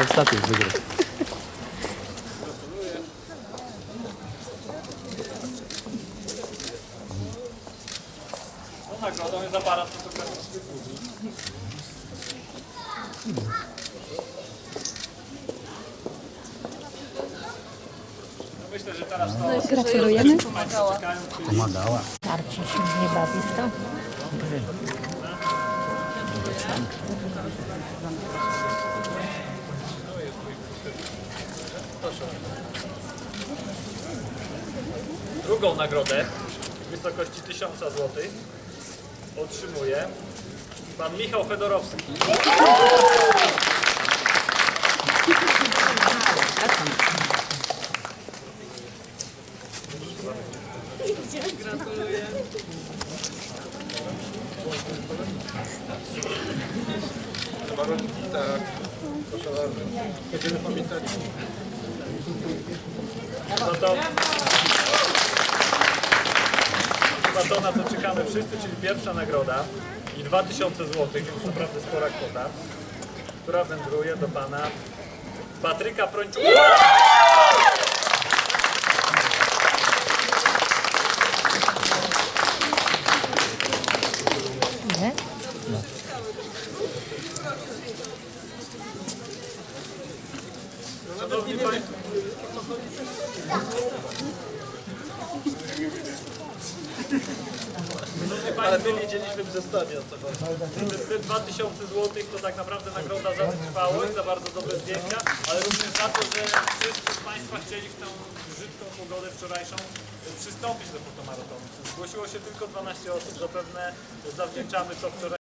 Ostatni wygrał. No nagrodą jest aparat fotograficzny Fuji. Myślę, że teraz to Gratulujemy. Pomagała. Marcin się nie bawi w to. Drugą nagrodę w wysokości 1000 zł otrzymuje pan Michał Fedorowski. Tak, proszę bardzo. Będziemy pamiętać. No to chyba to, na co czekamy wszyscy, czyli pierwsza nagroda i 2000 zł, więc naprawdę spora kwota, która wędruje do pana Patryka Prończuka. Nie? Szanowni Państwo, Ale my wiedzieliśmy w zestawie o co chodzi. te, te 2000 zł to tak naprawdę nagroda za wytrwałość, za bardzo dobre zdjęcia, ale również za to, że wszyscy z Państwa chcieli w tę brzydką pogodę wczorajszą przystąpić do fotomaratonu. Zgłosiło się tylko 12 osób, zapewne zawdzięczamy to wczoraj.